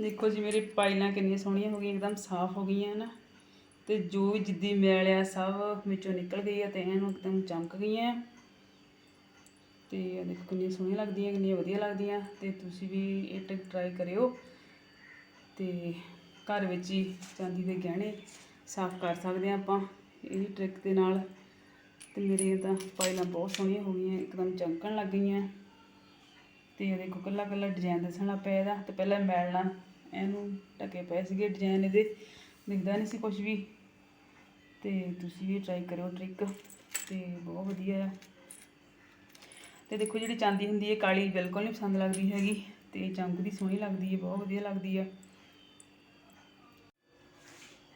ਦੇਖੋ ਜੀ, ਮੇਰੇ ਪਾਈਲਾਂ ਕਿੰਨੀਆਂ ਸੋਹਣੀਆਂ ਹੋ ਗਈਆਂ, ਇੱਕਦਮ ਸਾਫ਼ ਹੋ ਗਈਆਂ ਨਾ ਤੇ ਜੋ ਵੀ ਜਿੱਦੀ ਮੈਲ ਆ, ਸਭ ਵਿੱਚੋਂ ਨਿਕਲ ਗਈ ਆ ਤੇ ਇਹਨੂੰ ਇੱਕਦਮ ਚਮਕ ਗਈਆਂ। ਤੇ ਇਹ ਦੇਖੋ ਕਿੰਨੀਆਂ ਸੋਹਣੀਆਂ ਲੱਗਦੀਆਂ, ਕਿੰਨੀਆਂ ਵਧੀਆ ਲੱਗਦੀਆਂ। ਤੇ ਤੁਸੀਂ ਵੀ ਇਹ ਟਿਕ ਟਰਾਈ ਕਰਿਓ। ਤੇ ਘਰ ਵਿੱਚ ਹੀ ਚਾਂਦੀ ਦੇ ਗਹਿਣੇ ਸਾਫ਼ ਕਰ ਸਕਦੇ ਆ ਆਪਾਂ ਇਹ ਟ੍ਰਿਕ ਦੇ ਨਾਲ। ਤੇ ਮੇਰੇ ਤਾਂ ਪਾਈਲਾਂ ਬਹੁਤ ਸੋਹਣੀਆਂ ਹੋ ਗਈਆਂ, ਇੱਕਦਮ ਚਮਕਣ ਲੱਗ ਗਈਆਂ। ਤੇ ਇਹ ਦੇਖੋ ਕੱਲਾ ਕੱਲਾ ਡਿਜ਼ਾਈਨ ਦੱਸਣਾ ਪਿਆ ਇਹਦਾ, ਤੇ ਪਹਿਲਾਂ ਮੈਲਣਾ, ਇਹਨੂੰ ਢਕੇ ਪਏ ਸੀਗੇ ਡਿਜ਼ਾਈਨ ਇਹਦੇ, ਦਿਖਦਾ ਨਹੀਂ ਸੀ ਕੁਝ ਵੀ। ਤੇ ਤੁਸੀਂ ਵੀ ਟਰਾਈ ਕਰਿਓ ਟ੍ਰਿਕ ਤੇ ਬਹੁਤ ਵਧੀਆ ਆ। ਤੇ ਦੇਖੋ ਜਿਹੜੀ ਚਾਂਦੀ ਹੁੰਦੀ ਹੈ, ਕਾਲੀ ਬਿਲਕੁਲ ਨਹੀਂ ਪਸੰਦ ਲੱਗਦੀ ਹੈਗੀ, ਤੇ ਚਮਕਦੀ ਸੋਹਣੀ ਲੱਗਦੀ ਹੈ, ਬਹੁਤ ਵਧੀਆ ਲੱਗਦੀ ਆ।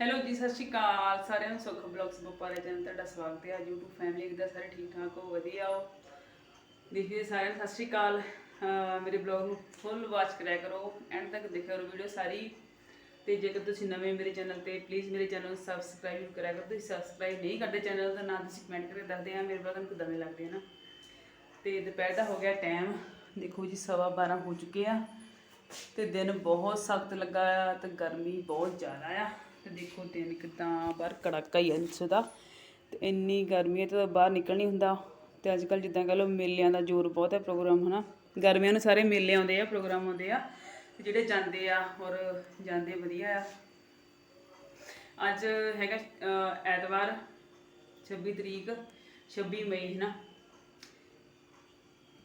ਹੈਲੋ ਜੀ, ਸਤਿ ਸ਼੍ਰੀ ਅਕਾਲ। ਸਾਰਿਆਂ ਨੂੰ ਸੁਖ ਬਲੌਗਸ ਬੋਪਾਰੇ ਚੈਨਲ ਤੁਹਾਡਾ ਸਵਾਗਤ ਹੈ। YouTube ਫੈਮਿਲੀ ਦਾ ਸਾਰੇ ਠੀਕ ਠਾਕ ਹੋ, ਵਧੀਆ ਹੋ? ਦੇਖੀਏ ਸਾਰਿਆਂ ਨੂੰ ਸਤਿ ਸ਼੍ਰੀ ਅਕਾਲ। ਮੇਰੇ ਬਲੌਗ ਨੂੰ ਫੁੱਲ ਵਾਚ ਕਰਿਆ ਕਰੋ। ਐਂਡ ਤੱਕ ਦੇਖਿਆ ਕਰੋ ਵੀਡੀਓ ਸਾਰੀ। ਤੇ ਜੇਕਰ ਤੁਸੀਂ ਨਵੇਂ ਮੇਰੇ ਚੈਨਲ ਤੇ ਪਲੀਜ਼ ਮੇਰੇ ਚੈਨਲ ਨੂੰ ਸਬਸਕ੍ਰਾਈਬ ਕਰਿਆ ਕਰੋ। ਤੁਸੀਂ ਸਬਸਕ੍ਰਾਈਬ ਨਹੀਂ ਕਰਦੇ ਚੈਨਲ ਦਾ ਨਾਮ ਤੁਸੀਂ ਕਮੈਂਟ ਕਰਕੇ ਦੱਸਦੇ ਆ, ਮੇਰੇ ਬਲੌਗ ਨੂੰ ਕਿਦਾਂ ਦੇ ਲੱਗਦੇ ਆ ਨਾ। ਤੇ ਦੁਪਹਿਰ ਦਾ ਹੋ ਗਿਆ ਟਾਈਮ ਦੇਖੋ ਜੀ, ਸਵਾ 12 ਹੋ ਚੁੱਕੇ ਆ। ਤੇ ਦਿਨ ਬਹੁਤ ਸਖਤ ਲੱਗਾ ਆ ਤੇ ਗਰਮੀ ਬਹੁਤ ਜ਼ਿਆਦਾ ਆ। ਤੇ ਦੇਖੋ ਦਿਨ ਕਿਦਾਂ ਬਾਹਰ ਕੜਾਕਾ ਹੀ ਆ ਨੀਚੇ ਦਾ। ਤੇ ਇੰਨੀ ਗਰਮੀ ਹੈ ਤੇ ਬਾਹਰ ਨਿਕਲ ਨਹੀਂ ਹੁੰਦਾ। ਤੇ ਅੱਜ ਕੱਲ ਜਿੱਦਾਂ ਕਹ ਲਓ ਮੇਲਿਆਂ ਦਾ ਜ਼ੋਰ ਬਹੁਤ ਹੈ ਪ੍ਰੋਗਰਾਮ ਹਨਾ। ਗਰਮੀਆਂ ਨੂੰ ਸਾਰੇ ਮੇਲੇ ਆਉਂਦੇ ਆ, ਪ੍ਰੋਗਰਾਮ ਆਉਂਦੇ ਆ ਜਿਹੜੇ ਜਾਂਦੇ ਆ ਔਰ ਜਾਂਦੇ ਵਧੀਆ ਆ। ਅੱਜ ਹੈਗਾ ਐਤਵਾਰ 26 ਤਰੀਕ 26 ਮਈ, ਹੈ ਨਾ?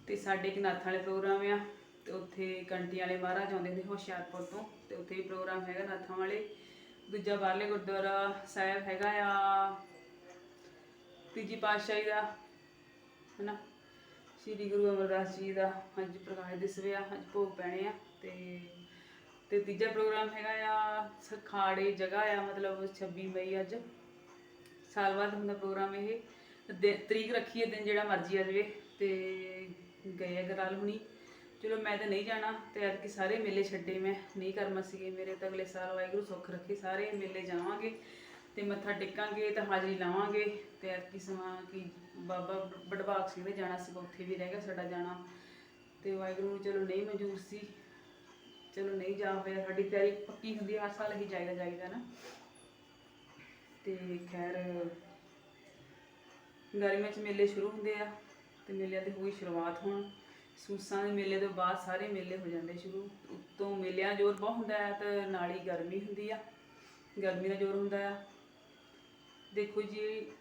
ਤੇ ਸਾਡੇ ਇੱਕ ਨਾਥਾਂ ਵਾਲੇ ਪ੍ਰੋਗਰਾਮ ਆ, ਤੇ ਉੱਥੇ ਕੰਟੀ ਵਾਲੇ ਮਹਾਰਾਜ ਆਉਂਦੇ ਨੇ ਹੁਸ਼ਿਆਰਪੁਰ ਤੋਂ, ਤੇ ਉੱਥੇ ਵੀ ਪ੍ਰੋਗਰਾਮ ਹੈਗਾ ਨਾਥਾਂ ਵਾਲੇ। ਦੂਜਾ ਬਾਹਰਲੇ ਗੁਰਦੁਆਰਾ ਸਾਹਿਬ ਹੈਗਾ ਆ, ਤੀਜੀ ਪਾਤਸ਼ਾਹੀ ਦਾ ਹਨਾ ਸ੍ਰੀ ਗੁਰੂ ਅਮਰਦਾਸ ਜੀ ਦਾ ਅੱਜ ਪ੍ਰਕਾਸ਼ ਦਿਸਵੇ ਆ ਅੱਜ ਭੋਗ ਪੈਣੇ ਆ ਤੇ ਤੇ ਤੀਜਾ ਪ੍ਰੋਗਰਾਮ ਹੈਗਾ ਆ ਸਖਾੜੇ ਜਗ੍ਹਾ ਆ, ਮਤਲਬ 26 ਮਈ ਅੱਜ। ਸਾਲ ਬਾਅਦ ਹੁੰਦਾ ਪ੍ਰੋਗਰਾਮ ਇਹ। ਦਿ- ਤਰੀਕ ਰੱਖੀ ਹੈ ਦਿਨ ਜਿਹੜਾ ਮਰਜ਼ੀ ਆ ਜਾਵੇ ਤੇ ਗਏ ਆ ਗਰਾਲ ਹੁਣੀ। ਚਲੋ ਮੈਂ ਤਾਂ ਨਹੀਂ ਜਾਣਾ ਤੇ ਅੱਜ ਸਾਰੇ ਮੇਲੇ ਛੱਡੇ ਮੈਂ। ਨਹੀਂ ਕਰਮਾ ਸੀਗੇ ਮੇਰੇ ਤਾਂ ਅਗਲੇ ਸਾਲ ਵਾਹਿਗੁਰੂ ਸੁੱਖ ਰੱਖੇ, ਸਾਰੇ ਮੇਲੇ ਜਾਵਾਂਗੇ ਤੇ ਮੱਥਾ ਟੇਕਾਂਗੇ, ਤੇ ਹਾਜ਼ਰੀ ਲਾਵਾਂਗੇ ਤੇ ਅੱਜ ਕੀ ਸਮਾਂ ਕਿ ਬਾਬਾ ਬੜਵਾਕ ਸਿੰਘ ਦੇ ਜਾਣਾ ਸੀ ਉੱਥੇ ਵੀ ਰਹਿ ਗਿਆ ਸਾਡਾ ਜਾਣਾ। ਤੇ ਵਾਹਿਗੁਰੂ ਨੂੰ ਚਲੋ ਨਹੀਂ ਮਨਜ਼ੂਰ ਸੀ। ਚਲੋ ਨਹੀਂ ਜਾ ਹੋਇਆ ਸਾਡੀ ਤਿਆਰੀ ਪੱਕੀ ਹੁੰਦੀ ਹਰ ਸਾਲ ਹੀ ਜਾਈਦਾ ਜਾਈਦਾ ਨਾ। ਤੇ ਖੈਰ, ਗਰਮੀਆਂ 'ਚ ਮੇਲੇ ਸ਼ੁਰੂ ਹੁੰਦੇ ਆ, ਤੇ ਮੇਲਿਆਂ ਦੀ ਹੋਈ ਸ਼ੁਰੂਆਤ ਹੁਣ। ਸੂਸਾਂ ਦੇ ਮੇਲੇ ਤੋਂ ਬਾਅਦ ਸਾਰੇ ਮੇਲੇ ਹੋ ਜਾਂਦੇ ਸ਼ੁਰੂ। ਉੱਤੋਂ ਮੇਲਿਆਂ ਜ਼ੋਰ ਬਹੁਤ ਹੁੰਦਾ ਹੈ ਤੇ ਨਾਲ ਹੀ ਗਰਮੀ ਹੁੰਦੀ ਆ। ਗਰਮੀ ਦਾ ਜ਼ੋਰ ਹੁੰਦਾ ਆ। ਦੇਖੋ ਜੀ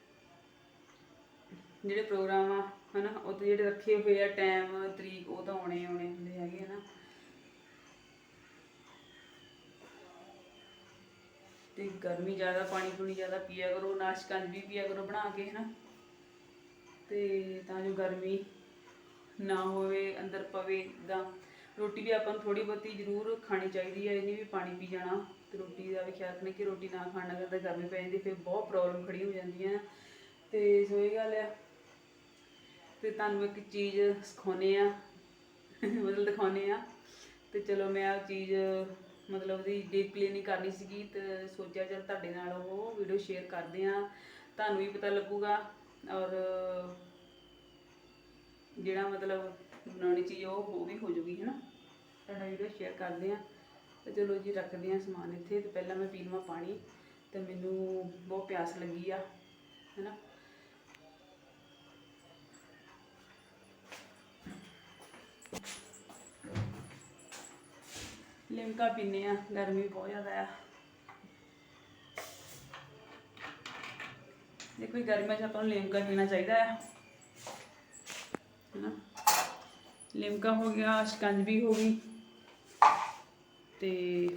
ਜਿਹੜੇ ਪ੍ਰੋਗਰਾਮ ਆ, ਹਨਾ, ਉਹ ਤੇ ਜਿਹੜੇ ਰੱਖੇ ਹੋਏ ਆ, ਟਾਈਮ, ਤਰੀਕ, ਉਹ ਤਾਂ ਆਉਣੇ ਆਉਣੇ ਹੁੰਦੇ ਹੈਗੇ ਆ ਨਾ ਤੇ ਗਰਮੀ ਜ਼ਿਆਦਾ, ਪਾਣੀ ਪੂਣੀ ਜ਼ਿਆਦਾ ਪੀਆ ਕਰੋ, ਨਾਸ਼ਕਾਂ ਵੀ ਪੀਆ ਕਰੋ ਬਣਾ ਕੇ, ਹਨਾ। ਤੇ ਤਾਂ ਜੋ ਗਰਮੀ ਨਾ ਹੋਵੇ, ਅੰਦਰ ਪਵੇ, ਤਾਂ ਰੋਟੀ ਵੀ ਆਪਾਂ ਨੂੰ ਥੋੜੀ ਬਹੁਤੀ ਜ਼ਰੂਰ ਖਾਣੀ ਚਾਹੀਦੀ ਹੈ ਇਹ ਵੀ ਪਾਣੀ ਪੀ ਜਾਣਾ। ਤੇ ਰੋਟੀ ਦਾ ਵੀ ਖਿਆਲ ਰੱਖਣਾ ਕਿ ਰੋਟੀ ਨਾ ਖਾਣਾ ਤਾਂ ਗਰਮੀ ਪੈ ਜਾਂਦੀ, ਫਿਰ ਬਹੁਤ ਪ੍ਰੋਬਲਮ ਖੜੀ ਹੋ ਜਾਂਦੀਆਂ ਤੇ ਸੋ ਇਹ ਗੱਲ ਆ। ਤੇ ਤੁਹਾਨੂੰ ਇੱਕ ਚੀਜ਼ ਸਿਖਾਉਨੇ ਆ ਮਤਲਬ ਦਿਖਾਉਨੇ ਆ ਤੇ ਚਲੋ ਮੈਂ ਆ ਚੀਜ਼, ਮਤਲਬ ਉਹਦੀ ਡੀਪਲੀ ਨਹੀਂ ਕਰਨੀ ਸੀਗੀ ਤੇ ਸੋਚਿਆ ਚਲ ਤੁਹਾਡੇ ਨਾਲ ਉਹ ਵੀਡੀਓ ਸ਼ੇਅਰ ਕਰਦੇ ਆ ਤੁਹਾਨੂੰ ਵੀ ਪਤਾ ਲੱਗੂਗਾ ਔਰ ਜਿਹੜਾ ਮਤਲਬ ਬਣਾਉਣੀ ਚੀਜ਼ ਉਹ ਉਹ ਵੀ ਹੋ ਜੂਗੀ, ਹਨਾ? ਤੁਹਾਡਾ ਵੀਡੀਓ ਸ਼ੇਅਰ ਕਰਦੇ ਆ ਤੇ ਚਲੋ ਜੀ ਰੱਖਦੇ ਆ ਸਮਾਨ ਇੱਥੇ। ਤੇ ਪਹਿਲਾਂ ਮੈਂ ਪੀ ਲਵਾਂ ਪਾਣੀ ਤੇ ਮੈਨੂੰ ਬਹੁਤ ਪਿਆਸ ਲੱਗੀ ਆ, ਹਨਾ? ਲਿਮਕਾ ਪੀਨੇ ਆ, ਗਰਮੀ ਬਹੁਤ ਜ਼ਿਆਦਾ ਆ। ਦੇਖੋ ਇਹ ਗਰਮੀਆਂ 'ਚ ਆਪਾਂ ਨੂੰ ਲਿਮਕਾ ਪੀਣਾ ਚਾਹੀਦਾ ਆ। ਹੈਨਾ? ਲਿਮਕਾ ਹੋ ਗਿਆ ਸ਼ਿਕੰਜਵੀ ਹੋ ਗਈ। ਤੇ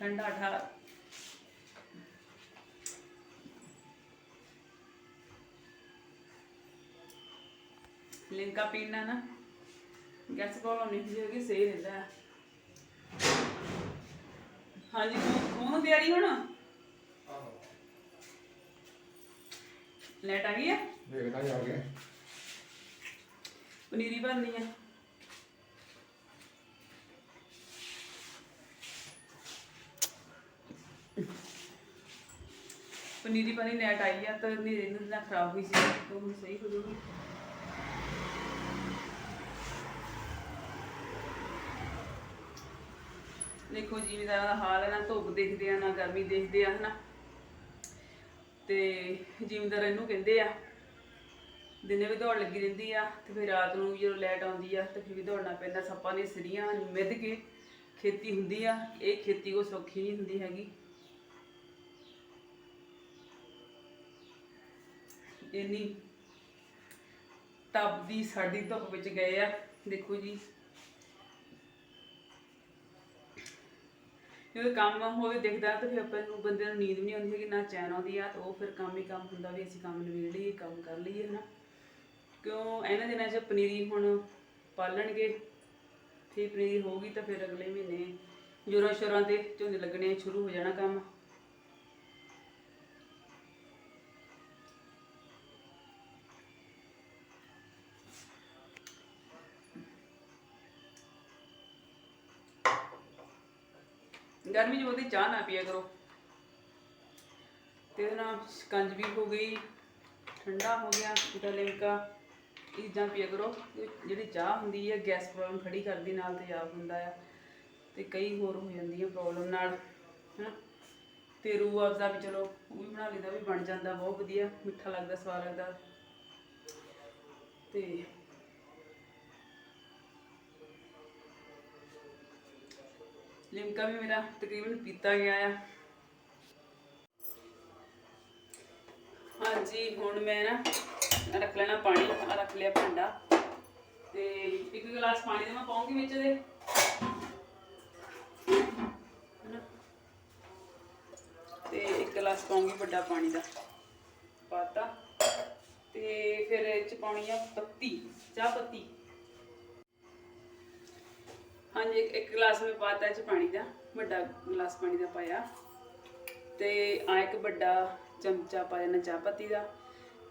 ਠੰਡਾ ਠਾ ਲਿਮਕਾ ਪੀਣਾ ਨਾ ਗੈਸ ਨਹੀਂ ਹੁੰਦੀ ਹੈਗੀ ਸਹੀ ਰਹਿੰਦਾ ਹਾਂਜੀ ਨੂੰ ਤਿਆਰੀ ਹੁਣ ਲੈਟ ਆ ਗਈ ਹੈ ਦੇਖਦਾ ਜਾ ਕੇ ਪਨੀਰੀ ਬਣਨੀ ਹੈ ਪਨੀਰੀ ਪਾਣੀ ਨੈਟ ਆਈ ਆ ਤਾਂ ਨੇਰੇ ਨੂੰ ਨਾ ਖਰਾਬ ਹੋਈ ਸੀ ਤਾਂ ਹੁਣ ਸਹੀ ਹੋ ਜੂਗੀ ਦੇਖੋ ਜ਼ਿਮੀਦਾਰਾਂ ਦਾ ਹਾਲ ਹੈ ਨਾ, ਧੁੱਪ ਦੇਖਦੇ ਆ, ਨਾ ਗਰਮੀ ਦੇਖਦੇ ਆ, ਹਨਾ। ਤੇ ਜ਼ਿਮੀਦਾਰ ਇਹਨੂੰ ਕਹਿੰਦੇ ਆ, ਦਿਨੇ ਵੀ ਦੌੜ ਲੱਗੀ ਰਹਿੰਦੀ ਆ, ਤੇ ਫਿਰ ਰਾਤ ਨੂੰ ਜਦੋਂ ਲਾਈਟ ਆਉਂਦੀ ਆ, ਤੇ ਫਿਰ ਵੀ ਦੌੜਨਾ ਪੈਂਦਾ, ਸੱਪਾਂ ਨੇ ਸਿਰੀਆਂ ਮਿੱਧ ਕੇ ਖੇਤੀ ਹੁੰਦੀ ਆ। ਇਹ ਖੇਤੀ ਕੋ ਸੌਖੀ ਨਹੀਂ ਹੁੰਦੀ ਹੈਗੀ। ਇੰਨੀ ਤਪਦੀ, ਸਾਡੀ ਧੁੱਪ ਵਿੱਚ ਗਏ ਆ। ਦੇਖੋ ਜੀ ਜਦੋਂ ਕੰਮ ਹੋਵੇ, ਦਿਖਦਾ ਤਾਂ ਫਿਰ ਆਪਾਂ ਨੂੰ ਬੰਦੇ ਨੂੰ ਨੀਂਦ ਵੀ ਨਹੀਂ ਆਉਂਦੀ ਹੈਗੀ, ਨਾ ਚੈਨ ਆਉਂਦੀ ਆ, ਤਾਂ ਉਹ ਫਿਰ ਕੰਮ ਹੀ ਕੰਮ ਹੁੰਦਾ ਵੀ ਅਸੀਂ ਕੰਮ ਨਿਬੇੜ ਲਈਏ, ਕੰਮ ਕਰ ਲਈਏ, ਹਨਾ। ਕਿਉਂ ਇਹਨਾਂ ਦਿਨਾਂ 'ਚ ਪਨੀਰੀ ਹੁਣ ਪਾਲਣਗੇ ਫਿਰ ਪਨੀਰੀ ਹੋਊਗੀ ਤਾਂ ਫਿਰ ਅਗਲੇ ਮਹੀਨੇ ਜੋਰਾਂ ਸ਼ੋਰਾਂ ਤੇ ਝੋਨੇ ਲੱਗਣੇ ਸ਼ੁਰੂ ਹੋ ਜਾਣਾ ਕੰਮ। ਗਰਮੀ 'ਚ ਬਹੁਤੀ ਚਾਹ ਨਾ ਪੀਆ ਕਰੋ। ਤੇ ਉਹਦੇ ਨਾਲ ਸ਼ਿਕੰਜ ਵੀ ਹੋ ਗਈ, ਠੰਡਾ ਹੋ ਗਿਆ ਜਿੱਦਾਂ ਲਿਮਕਾ ਇਹ ਚੀਜ਼ਾਂ ਪੀਆ ਕਰੋ। ਜਿਹੜੀ ਚਾਹ ਹੁੰਦੀ ਹੈ ਗੈਸ ਪ੍ਰੋਬਲਮ ਖੜੀ ਕਰਦੀ, ਨਾਲ ਤੇਜ਼ਾਬ ਹੁੰਦਾ ਆ। ਤੇ ਕਈ ਹੋਰ ਹੋ ਜਾਂਦੀਆਂ ਪ੍ਰੋਬਲਮ ਨਾਲ, ਹਨਾ। ਤੇ ਰੂਹ ਅਫਜ਼ਾ ਵੀ ਚਲੋ, ਉਹ ਵੀ ਬਣਾ ਲਈਦਾ ਵੀ ਬਣ ਜਾਂਦਾ, ਬਹੁਤ ਵਧੀਆ, ਮਿੱਠਾ ਲੱਗਦਾ, ਸਵਾਦ ਲੱਗਦਾ। ਤੇ ਲਿਮਕਾ ਵੀ ਮੇਰਾ ਤਕਰੀਬਨ ਪੀਤਾ ਗਿਆ ਆ। ਹਾਂਜੀ, ਹੁਣ ਮੈਂ ਨਾ ਰੱਖ ਲੈਣਾ ਪਾਣੀ ਆ ਰੱਖ ਲਿਆ ਭਾਂਡਾ। ਤੇ ਇੱਕ ਗਲਾਸ ਪਾਣੀ ਦਾ ਮੈਂ ਪਾਉਂਗੀ ਵਿੱਚ ਦੇ। ਤੇ ਇੱਕ ਗਲਾਸ ਪਾਉਂਗੀ ਵੱਡਾ ਪਾਣੀ ਦਾ। ਪਾਤਾ। ਤੇ ਫਿਰ ਇਹ ਚ ਪਾਉਣੀ ਆ ਪੱਤੀ, ਚਾਹ ਪੱਤੀ। ਹਾਂਜੀ, ਇੱਕ- ਇੱਕ ਗਲਾਸ ਮੈਂ ਪਾਤਾ ਇਹ ਚ ਪਾਣੀ ਦਾ, ਵੱਡਾ ਗਲਾਸ ਪਾਣੀ ਦਾ ਪਾਇਆ। ਤੇ ਆ ਇੱਕ ਵੱਡਾ ਚਮਚਾ ਪਾ ਦੇਣਾ ਚਾਹ ਪੱਤੀ ਦਾ।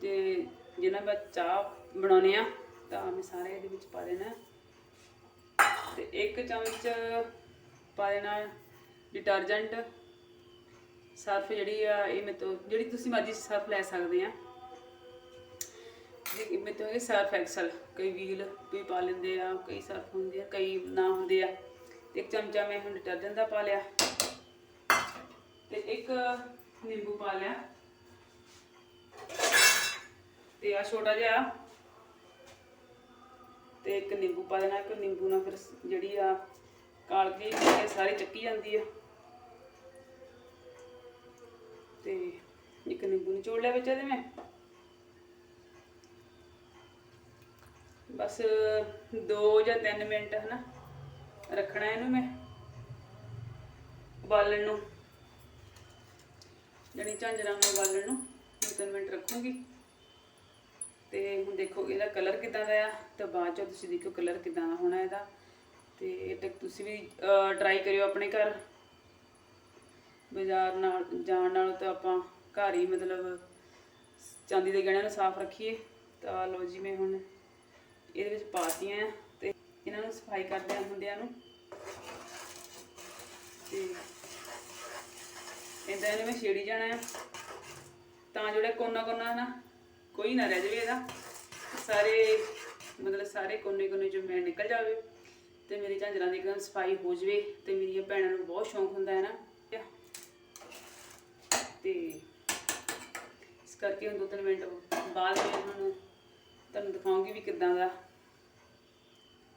ਤੇ ਜਿਹਨਾਂ ਮੈਂ ਚਾਹ ਬਣਾਉਣੀ ਆ, ਤਾਂ ਮੈਂ ਸਾਰੇ ਇਹਦੇ ਵਿੱਚ ਪਾ ਦੇਣਾ। ਤੇ ਇੱਕ ਚਮਚ ਪਾ ਦੇਣਾ ਡਿਟਰਜੈਂਟ ਸਰਫ ਜਿਹੜੀ ਆ, ਇਹ ਮੇਰੇ ਤੋਂ ਜਿਹੜੀ ਤੁਸੀਂ ਮਰਜ਼ੀ ਸਰਫ ਲੈ ਸਕਦੇ ਆ। ਇਹ ਮੇਰੇ ਤੋਂ ਸਰਫ ਐਕਸਲ ਕਈ ਵੀਲ ਵੀ ਪਾ ਲੈਂਦੇ ਆ, ਕਈ ਸਰਫ ਹੁੰਦੇ ਆ, ਕਈ ਨਾ ਹੁੰਦੇ ਆ। ਇੱਕ ਚਮਚਾ ਮੈਂ ਹੁਣ ਡਿਟਰਜੈਂਟ ਦਾ ਪਾ ਲਿਆ। ਤੇ ਇੱਕ ਨਿੰਬੂ ਪਾ ਲਿਆ। ਤੇ ਆ ਛੋਟਾ ਜਿਹਾ। ਤੇ ਇੱਕ ਨਿੰਬੂ ਪਾ ਦੇਣਾ ਕਿ ਨਿੰਬੂ ਨਾਲ ਫਿਰ ਜਿਹੜੀ ਆ ਕਾਲਕੀ ਇਹ ਸਾਰੀ ਚੱਕੀ ਜਾਂਦੀ ਆ। ਤੇ ਇੱਕ ਨਿੰਬੂ ਨਿਚੋੜ ਲਿਆ ਵਿੱਚ ਇਹਦੇ ਮੈਂ। ਬਸ 2 ਜਾਂ 3 ਮਿੰਟ ਹਨਾ, ਰੱਖਣਾ ਇਹਨੂੰ ਮੈਂ, ਉਬਾਲਣ ਨੂੰ। ਜਣੀ ਝਾਂਜਰਾਂ ਨੂੰ ਉਬਾਲਣ ਨੂੰ 2-3 ਮਿੰਟ ਰੱਖੂੰਗੀ। ਤੇ ਹੁਣ ਦੇਖੋ ਇਹਦਾ ਕਲਰ ਕਿਦਾਂ ਦਾ ਆ, ਤਾਂ ਬਾਅਦ ਚ ਤੁਸੀਂ ਦੇਖੋ ਕਲਰ ਕਿਦਾਂ ਦਾ ਹੋਣਾ ਇਹਦਾ। ਤੇ ਇਹ ਤੱਕ ਤੁਸੀਂ ਵੀ ਟਰਾਈ ਕਰਿਓ ਆਪਣੇ ਘਰ। ਬਾਜ਼ਾਰ ਨਾਲ, ਜਾਣ ਨਾਲੋਂ ਤਾਂ ਆਪਾਂ ਘਰ ਹੀ ਮਤਲਬ ਚਾਂਦੀ ਦੇ ਗਹਿਣਿਆਂ ਨੂੰ ਸਾਫ਼ ਰੱਖੀਏ। ਤਾਂ ਲੋ ਜੀ ਮੈਂ ਹੁਣ ਇਹਦੇ ਵਿੱਚ ਪਾਤੀਆਂ ਆ ਤੇ ਇਹਨਾਂ ਨੂੰ ਸਫ਼ਾਈ ਕਰਦੇ ਹੁੰਦਿਆਂ ਨੂੰ। ਤੇ ਇਦਾਂ ਇਹਨੂੰ ਮੈਂ ਛੇੜੀ ਜਾਣਾ ਆ ਤਾਂ ਜਿਹੜਾ ਕੋਨਾ ਕੋਨਾ ਨਾ, ਕੋਈ ਨਾ ਰਹਿ ਜਾਵੇ ਇਹਦਾ। ਸਾਰੇ, ਮਤਲਬ ਸਾਰੇ ਕੋਨੇ ਕੋਨੇ ਚੋਂ ਮੈਂ ਨਿਕਲ ਜਾਵੇ ਤੇ ਮੇਰੀ ਝਾਂਜਰਾਂ ਦੀ ਇੱਕਦਮ ਸਫ਼ਾਈ ਹੋ ਜਾਵੇ ਤੇ ਮੇਰੀਆਂ ਭੈਣਾਂ ਨੂੰ ਬਹੁਤ ਸ਼ੌਂਕ ਹੁੰਦਾ ਹੈ ਨਾ। ਤੇ ਇਸ ਕਰਕੇ ਹੁਣ ਦੋ ਤਿੰਨ ਮਿੰਟ ਬਾਅਦ ਮੈਂ ਹੁਣ ਤੁਹਾਨੂੰ ਦਿਖਾਉਂਗੀ ਵੀ ਕਿੱਦਾਂ ਦਾ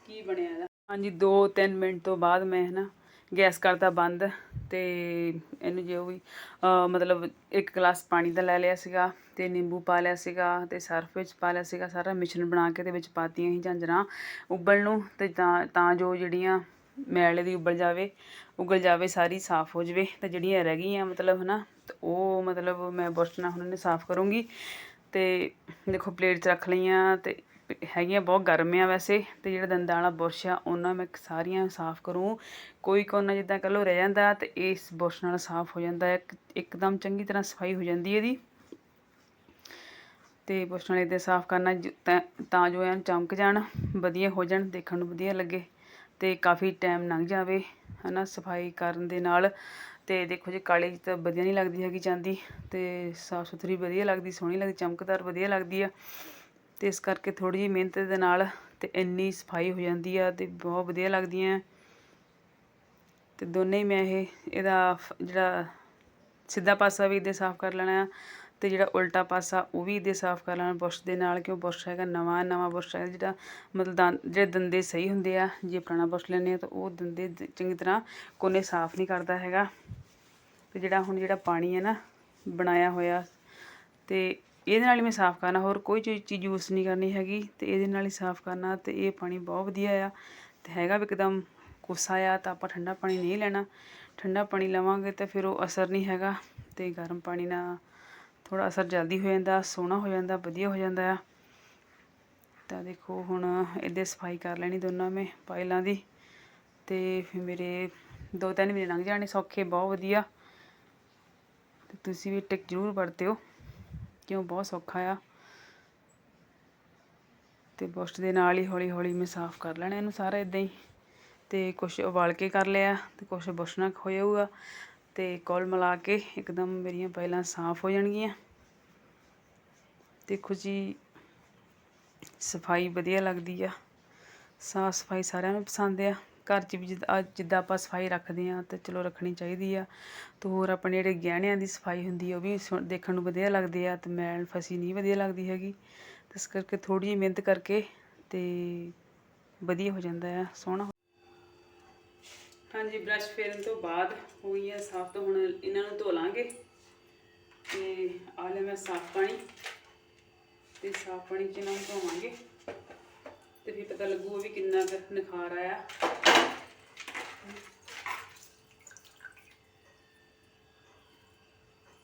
ਕੀ ਬਣਿਆ ਇਹਦਾ? ਹਾਂਜੀ 2-3 ਮਿੰਟ ਤੋਂ ਬਾਅਦ ਮੈਂ ਹੈ ਨਾ ਗੈਸ ਕਰਤਾ ਬੰਦ ਤੇ ਇਹਨੂੰ ਜੋ ਵੀ ਮਤਲਬ ਇੱਕ ਗਲਾਸ ਪਾਣੀ ਦਾ ਲੈ ਲਿਆ ਸੀਗਾ ਤੇ ਨਿੰਬੂ ਪਾ ਲਿਆ ਸੀਗਾ ਤੇ ਸਰਫ ਵਿੱਚ ਪਾ ਲਿਆ ਸੀਗਾ, ਸਾਰਾ ਮਿਸ਼ਰਣ ਬਣਾ ਕੇ ਤੇ ਵਿੱਚ ਪਾਤੀਆਂ ਸੀ ਝਾਂਜਰਾਂ ਉਬਲ ਨੂੰ ਤੇ, ਤਾਂ ਜੋ ਜਿਹੜੀਆਂ ਮੈਲੇ ਦੀ ਉਬਲ ਜਾਵੇ, ਉਗਲ ਜਾਵੇ, ਸਾਰੀ ਸਾਫ਼ ਹੋ ਜਾਵੇ ਤੇ ਜਿਹੜੀਆਂ ਰਹਿ ਗਈਆਂ ਮਤਲਬ ਹਨਾ ਤੇ ਉਹ ਮਤਲਬ ਮੈਂ ਬੁਰਸ਼ ਨਾਲ ਹੁਣ ਇਹਨੂੰ ਸਾਫ਼ ਕਰੂੰਗੀ ਤੇ ਦੇਖੋ ਪਲੇਟ 'ਚ ਰੱਖ ਲਈਆਂ ਤੇ ਹੈਗੀਆਂ ਬਹੁਤ ਗਰਮ ਆ ਵੈਸੇ ਅਤੇ ਜਿਹੜਾ ਦੰਦਾਂ ਵਾਲਾ ਬੁਰਸ਼ ਆ, ਉਹਨਾਂ ਮੈਂ ਸਾਰੀਆਂ ਸਾਫ਼ ਕਰੂੰ। ਕੋਈ ਕੋਨਾ ਜਿੱਦਾਂ ਕਹ ਲੋ ਰਹਿ ਜਾਂਦਾ ਤੇ ਇਸ ਬੁਰਸ਼ ਨਾਲ ਸਾਫ਼ ਹੋ ਜਾਂਦਾ ਹੈ ਇੱਕਦਮ ਚੰਗੀ ਤਰ੍ਹਾਂ ਸਫ਼ਾਈ ਹੋ ਜਾਂਦੀ ਇਹਦੀ। ਤੇ ਬੁਰਸ਼ ਨਾਲ ਇਹਦੇ ਸਾਫ਼ ਕਰਨਾ ਤਾਂ- ਜੋ ਐਨ ਚਮਕ ਜਾਣ, ਵਧੀਆ ਹੋ ਜਾਣ, ਦੇਖਣ ਨੂੰ ਵਧੀਆ ਲੱਗੇ ਤੇ ਕਾਫੀ ਟਾਈਮ ਲੰਘ ਜਾਵੇ, ਹਨਾ, ਸਫ਼ਾਈ ਕਰਨ ਦੇ ਨਾਲ। ਤੇ ਦੇਖੋ ਜੀ ਕਾਲੀ ਤਾਂ ਵਧੀਆ ਨਹੀਂ ਲੱਗਦੀ ਹੈਗੀ ਚਾਂਦੀ ਤੇ ਸਾਫ਼ ਸੁਥਰੀ ਵਧੀਆ ਲੱਗਦੀ, ਸੋਹਣੀ ਲੱਗਦੀ, ਚਮਕਦਾਰ ਵਧੀਆ ਲੱਗਦੀ ਆ। ਅਤੇ ਇਸ ਕਰਕੇ ਥੋੜ੍ਹੀ ਜਿਹੀ ਮਿਹਨਤ ਦੇ ਨਾਲ ਅਤੇ ਇੰਨੀ ਸਫ਼ਾਈ ਹੋ ਜਾਂਦੀ ਆ ਅਤੇ ਬਹੁਤ ਵਧੀਆ ਲੱਗਦੀਆਂ ਅਤੇ ਦੋਨੇ ਹੀ ਮੈਂ ਇਹ, ਇਹਦਾ ਜਿਹੜਾ ਸਿੱਧਾ ਪਾਸਾ ਵੀ ਇਹਦੇ ਸਾਫ਼ ਕਰ ਲੈਣਾ ਆ ਤੇ ਜਿਹੜਾ ਉਲਟਾ ਪਾਸਾ ਉਹ ਵੀ ਇਹਦੇ ਸਾਫ਼ ਕਰ ਲੈਣਾ ਬੁਰਸ਼ ਦੇ ਨਾਲ, ਕਿਉਂ ਬੁਰਸ਼ ਹੈਗਾ ਨਵਾਂ ਨਵਾਂ ਬੁਰਸ਼ ਹੈ ਜਿਹੜਾ ਮਤਲਬ ਦੰਦ, ਜਿਹੜੇ ਦੰਦੇ ਸਹੀ ਹੁੰਦੇ ਆ, ਜੇ ਪੁਰਾਣਾ ਬੁਰਸ਼ ਲੈਂਦੇ ਆ ਤਾਂ ਉਹ ਦੰਦੇ ਚੰਗੀ ਤਰ੍ਹਾਂ ਕੋਨੇ ਸਾਫ਼ ਨਹੀਂ ਕਰਦਾ ਹੈਗਾ। ਤੇ ਜਿਹੜਾ ਹੁਣ ਜਿਹੜਾ ਪਾਣੀ ਹੈ ਨਾ ਬਣਾਇਆ ਹੋਇਆ ਤੇ ਇਹਦੇ ਨਾਲ ਹੀ ਮੈਂ ਸਾਫ਼ ਕਰਨਾ, ਹੋਰ ਕੋਈ ਚੀਜ਼ ਚੀਜ਼ ਯੂਜ਼ ਨਹੀਂ ਕਰਨੀ ਹੈਗੀ ਤੇ ਇਹਦੇ ਨਾਲ ਹੀ ਸਾਫ਼ ਕਰਨਾ ਤੇ ਇਹ ਪਾਣੀ ਬਹੁਤ ਵਧੀਆ ਆ ਤੇ ਹੈਗਾ ਵੀ ਇੱਕਦਮ ਕੋਸਾ ਆ ਤਾਂ ਆਪਾਂ ਠੰਡਾ ਪਾਣੀ ਨਹੀਂ ਲੈਣਾ। ਠੰਡਾ ਪਾਣੀ ਲਵਾਂਗੇ ਤਾਂ ਫਿਰ ਉਹ ਅਸਰ ਨਹੀਂ ਹੈਗਾ ਤੇ ਗਰਮ ਪਾਣੀ ਨਾਲ ਥੋੜਾ ਅਸਰ ਜਲਦੀ ਹੋ ਜਾਂਦਾ, ਸੋਹਣਾ ਹੋ ਜਾਂਦਾ, ਵਧੀਆ ਹੋ ਜਾਂਦਾ ਆ। ਤਾਂ ਦੇਖੋ ਹੁਣ ਇਹਦੇ ਸਫ਼ਾਈ ਕਰ ਲੈਣੀ ਦੋਨਾਂ ਮੈਂ ਪਾਇਲਾਂ ਦੀ ਤੇ ਫਿਰ ਮੇਰੇ ਦੋ ਤਿੰਨ ਮਹੀਨੇ ਲੰਘ ਜਾਣੇ ਸੌਖੇ, ਬਹੁਤ ਵਧੀਆ। ਤੇ ਤੁਸੀਂ ਵੀ ਟਿਕ ਜ਼ਰੂਰ ਵਰਤਿਓ। ਕਿਉਂ ਬਹੁਤ ਸੌਖਾ ਆ। ਤੇ ਬੁਰਸ਼ ਦੇ ਨਾਲ ਹੀ ਹੌਲੀ ਹੌਲੀ ਮੈਂ ਸਾਫ਼ ਕਰ ਲੈਣਾ ਇਹਨੂੰ ਸਾਰਾ ਇਦਾਂ ਹੀ। ਤੇ ਕੁਝ ਉਬਾਲ ਕੇ ਕਰ ਲਿਆ ਤੇ ਕੁਝ ਬੁਰਸ਼ ਨਾਲ ਹੋ ਜਾਊਗਾ। ਤੇ ਕੋਲ ਮਿਲਾ ਕੇ ਇੱਕਦਮ ਮੇਰੀਆਂ ਪਹਿਲਾਂ ਸਾਫ਼ ਹੋ ਜਾਣਗੀਆਂ। ਦੇਖੋ ਜੀ, ਸਫ਼ਾਈ ਵਧੀਆ ਲੱਗਦੀ ਆ। ਸਾਫ਼ ਸਫ਼ਾਈ ਸਾਰਿਆਂ ਨੂੰ ਪਸੰਦ ਆ। ਘਰ 'ਚ ਵੀ ਜਿੱਦਾਂ ਜਿੱਦਾਂ ਆਪਾਂ ਸਫ਼ਾਈ ਰੱਖਦੇ ਹਾਂ ਤਾਂ ਚਲੋ ਰੱਖਣੀ ਚਾਹੀਦੀ ਆ। ਅਤੇ ਹੋਰ ਆਪਣੇ ਜਿਹੜੇ ਗਹਿਣਿਆਂ ਦੀ ਸਫ਼ਾਈ ਹੁੰਦੀ ਆ, ਉਹ ਵੀ ਸੋ- ਦੇਖਣ ਨੂੰ ਵਧੀਆ ਲੱਗਦੇ ਆ ਅਤੇ ਮੈਲ ਫਸੀ ਨਹੀਂ ਵਧੀਆ ਲੱਗਦੀ ਹੈਗੀ। ਤੇ ਇਸ ਕਰਕੇ ਥੋੜ੍ਹੀ ਜਿਹੀ ਮਿਹਨਤ ਕਰਕੇ ਅਤੇ ਵਧੀਆ ਹੋ ਜਾਂਦਾ ਆ, ਸੋਹਣਾ ਹਾਂਜੀ, ਬ੍ਰਸ਼ ਫੇਰਨ ਤੋਂ ਬਾਅਦ ਹੋ ਗਈ ਹੈ ਸਾਫ਼ ਤਾਂ ਹੁਣ ਇਹਨਾਂ ਨੂੰ ਧੋ ਲਾਂਗੇ। ਤੇ ਆ ਲੈ ਮੈਂ ਸਾਫ਼ ਪਾਣੀ, ਤੇ ਸਾਫ਼ ਪਾਣੀ ਚ ਇਹਨਾਂ ਨੂੰ ਧੋਵਾਂਗੇ। ਤੇ ਫਿਰ ਪਤਾ ਲੱਗੂਗਾ ਵੀ ਕਿੰਨਾ ਕੁ ਨਿਖਾਰ ਆਇਆ।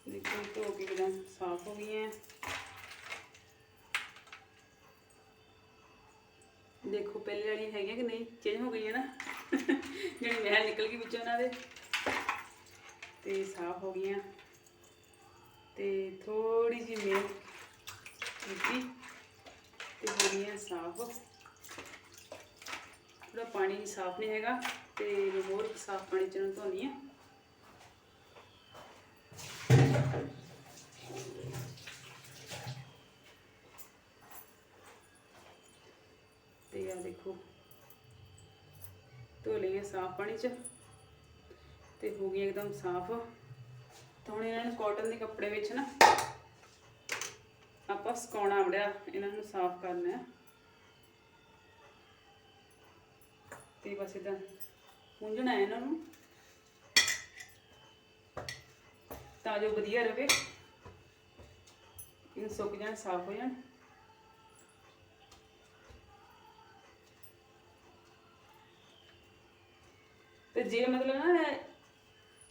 ਦੇਖੋ, ਧੋ ਕੇ ਇੱਕਦਮ ਸਾਫ਼ ਹੋ ਗਈਆਂ। ਦੇਖੋ, ਪਹਿਲੇ ਵਾਲੀ ਹੈਗੀਆਂ ਕਿ ਨਹੀਂ? ਚੇਂਜ ਹੋ ਗਈਆਂ ਨਾ। ਜਿਹੜੀ ਮਹਿਲ ਨਿਕਲ ਗਈ ਵਿੱਚੋਂ ਉਹਨਾਂ ਦੇ। ਤੇ ਸਾਫ਼ ਹੋ ਗਈਆਂ। ਤੇ ਥੋੜੀ ਜਿਹੀ ਮਿਹਨਤ ਕੀਤੀ। ਤੇ ਹੋ ਗਈਆਂ ਸਾਫ਼। ਥੋੜਾ ਪਾਣੀ ਸਾਫ਼ ਨਹੀਂ ਹੈਗਾ ਤੇ ਮੈਂ ਹੋਰ ਸਾਫ਼ ਪਾਣੀ ਚ ਨੂੰ ਧੋਣੀ ਆ। ਤੇ ਆ ਦੇਖੋ, ਧੋ ਲਈਏ ਸਾਫ਼ ਪਾਣੀ ਚ ਤੇ ਹੋ ਗਈਆਂ ਇੱਕਦਮ ਸਾਫ਼। ਹੁਣ ਇਹਨਾਂ ਨੂੰ ਕਾਟਨ ਦੇ ਕੱਪੜੇ ਵਿੱਚ ਨਾ ਆਪਾਂ ਸੁਕਾਉਣਾ ਬੜਿਆ ਇਹਨਾਂ ਨੂੰ ਸਾਫ਼ ਕਰਨਾ। ਹੈ ਤੇ ਬਸ ਇਦਾਂ ਪੂੰਝਣਾ ਹੈ ਇਹਨਾਂ ਨੂੰ। ਤਾਂ ਜੋ ਵਧੀਆ ਰਵੇ। ਇਹ ਸੁੱਕ ਜਾਣ, ਸਾਫ਼ ਹੋ ਜਾਣ। ਤੇ ਜੇ ਮਤਲਬ ਨਾ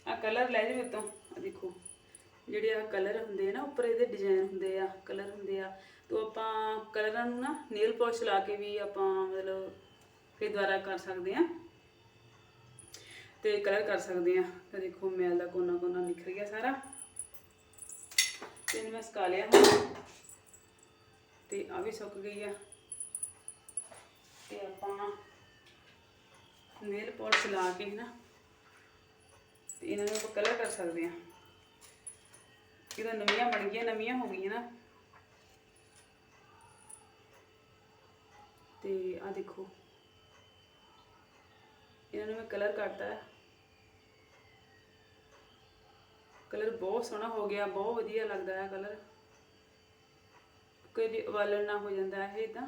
ਆ ਕਲਰ ਲੈ ਜਾਵੇ ਉਤੋਂ ਆ ਦੇਖੋ, ਜਿਹੜੇ ਆ ਕਲਰ ਹੁੰਦੇ ਆ ਨਾ, ਉੱਪਰ ਇਹਦੇ ਡਿਜ਼ਾਈਨ ਹੁੰਦੇ ਆ ਕਲਰ ਹੁੰਦੇ ਆ। ਤੋਂ ਆਪਾਂ ਕਲਰਾਂ ਨੂੰ ਨਾ ਨੇਲ ਪਾਲਿਸ਼ ਲਾ ਕੇ ਵੀ ਆਪਾਂ ਮਤਲਬ ਫਿਰ ਦੁਬਾਰਾ ਕਰ ਸਕਦੇ ਆ ਤੇ ਕਲਰ ਕਰ ਸਕਦੇ ਆ ਤਾਂ ਦੇਖੋ, ਮੈਲ ਦਾ ਕੋਨਾ ਕੋਨਾ ਨਿਖਰ ਗਿਆ ਸਾਰਾ। ਤੇ ਇਹਨੂੰ ਮੈਂ ਸੁਕਾ ਲਿਆ ਹੁਣ। ਤੇ ਆ ਵੀ ਸੁੱਕ ਗਈ ਆ। ਤੇ ਆਪਾਂ ਨੇਲ ਪਾਲਿਸ਼ ਲਾ ਕੇ ਨਾ ਤੇ ਇਹਨਾਂ ਨੂੰ ਆਪਾਂ ਕਲਰ ਕਰ ਸਕਦੇ ਆ ਇਹਦਾ ਨਵੀਆਂ ਬਣ ਗਈਆਂ, ਨਵੀਆਂ ਹੋ ਗਈਆਂ ਨਾ। ਤੇ ਆ ਦੇਖੋ ਇਹਨਾਂ ਨੂੰ ਮੈਂ ਕਲਰ ਕਰਤਾ ਹੈ। ਕਲਰ ਬਹੁਤ ਸੋਹਣਾ ਹੋ ਗਿਆ, ਬਹੁਤ ਵਧੀਆ ਲੱਗਦਾ ਹੈ ਕਲਰ ਕੋਈ ਵੀ ਵਾਲਣ ਨਾ ਹੋ ਜਾਂਦਾ ਹੈ ਇਦਾਂ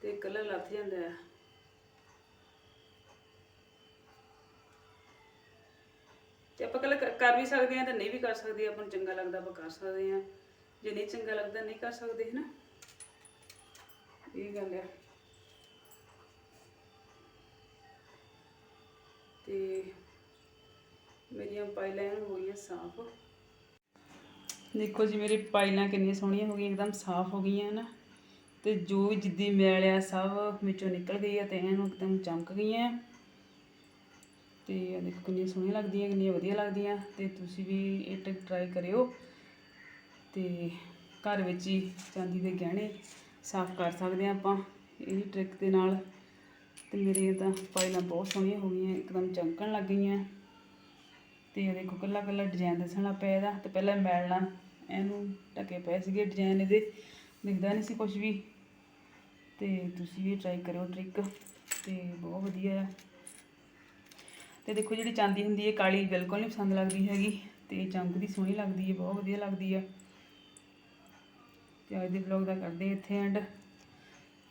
ਤੇ ਕਲਰ ਲੱਥ ਜਾਂਦਾ ਹੈ। ਤੇ ਆਪਾਂ ਕਲਰ ਕਰ ਵੀ ਸਕਦੇ ਆ ਤੇ ਨਹੀਂ ਵੀ ਕਰ ਸਕਦੇ, ਆਪਾਂ ਨੂੰ ਚੰਗਾ ਲੱਗਦਾ ਆਪਾਂ ਕਰ ਸਕਦੇ ਆ ਜੇ ਨਹੀਂ ਚੰਗਾ ਲੱਗਦਾ ਨਹੀਂ ਕਰ ਸਕਦੇ ਹੈ ਨਾ ਇਹ ਗੱਲ ਹੈ। ਤੇ ਮੇਰੀਆਂ ਪਾਈਲਾਂ ਹੋ ਗਈਆਂ ਸਾਫ਼। ਦੇਖੋ ਜੀ, ਮੇਰੀ ਪਾਈਲਾਂ ਕਿੰਨੀਆਂ ਸੋਹਣੀਆਂ ਹੋ ਗਈਆਂ, ਇੱਕਦਮ ਸਾਫ਼ ਹੋ ਗਈਆਂ ਨਾ ਤੇ ਜੋ ਵੀ ਜਿੱਦੀ ਮੈਲ ਆ, ਸਭ ਵਿੱਚੋਂ ਨਿਕਲ ਗਈ ਆ ਤੇ ਇਹਨੂੰ ਇੱਕਦਮ ਚਮਕ ਗਈਆਂ। ਤੇ ਇਹ ਦੇਖੋ ਕਿੰਨੀਆਂ ਸੋਹਣੀਆਂ ਲੱਗਦੀਆਂ, ਕਿੰਨੀਆਂ ਵਧੀਆ ਲੱਗਦੀਆਂ। ਤੇ ਤੁਸੀਂ ਵੀ ਇਹ ਟਿਕ ਟਰਾਈ ਕਰਿਓ। ਤੇ ਘਰ ਵਿੱਚ ਹੀ ਚਾਂਦੀ ਦੇ ਗਹਿਣੇ ਸਾਫ਼ ਕਰ ਸਕਦੇ ਹਾਂ ਆਪਾਂ, ਇਹ ਟ੍ਰਿਕ ਦੇ ਨਾਲ। ਤੇ ਮੇਰੀਆਂ ਤਾਂ ਫਾਈਲਾਂ ਬਹੁਤ ਸੋਹਣੀਆਂ ਹੋ ਗਈਆਂ, ਇੱਕਦਮ ਚਮਕਣ ਲੱਗ ਗਈਆਂ। ਤੇ ਇਹ ਦੇਖੋ ਕੱਲਾ ਕੱਲਾ ਡਿਜ਼ਾਈਨ ਲੱਗ ਪਿਆ ਇਹਦਾ, ਤੇ ਪਹਿਲਾਂ ਮੈਲਣਾ, ਇਹਨੂੰ ਟਕੇ ਪਏ ਸੀਗੇ ਡਿਜ਼ਾਈਨ ਇਹਦੇ, ਦਿਖਦਾ ਨਹੀਂ ਸੀ ਕੁਝ ਵੀ। ਤੇ ਤੁਸੀਂ ਵੀ ਟਰਾਈ ਕਰਿਓ ਟ੍ਰਿਕ ਤੇ ਬਹੁਤ ਵਧੀਆ ਆ। ਤੇ ਦੇਖੋ ਜਿਹੜੀ ਚਾਂਦੀ ਹੁੰਦੀ ਹੈ, ਕਾਲੀ ਬਿਲਕੁਲ ਨਹੀਂ ਪਸੰਦ ਲੱਗਦੀ ਹੈਗੀ, ਤੇ ਚਮਕਦੀ ਸੋਹਣੀ ਲੱਗਦੀ ਹੈ, ਬਹੁਤ ਵਧੀਆ ਲੱਗਦੀ ਆ। ਤੇ ਅੱਜ ਦੇ ਵਲੌਗ ਦਾ ਕਰਦੇ ਇੱਥੇ ਐਂਡ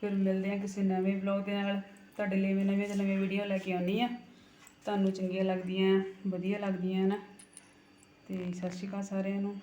ਫਿਰ ਮਿਲਦੇ ਹਾਂ ਕਿਸੇ ਨਵੇਂ ਵਲੌਗ ਦੇ ਨਾਲ। ਤੁਹਾਡੇ ਲਈ ਮੈਂ ਨਵੇਂ ਤੋਂ ਨਵੇਂ ਵੀਡੀਓ ਲੈ ਕੇ ਆਉਣੀ ਆ ਤੁਹਾਨੂੰ ਚੰਗੀਆਂ ਲੱਗਦੀਆਂ, ਵਧੀਆ ਲੱਗਦੀਆਂ ਨਾ ਤੇ ਸਤਿ ਸ਼੍ਰੀ ਅਕਾਲ ਸਾਰਿਆਂ ਨੂੰ।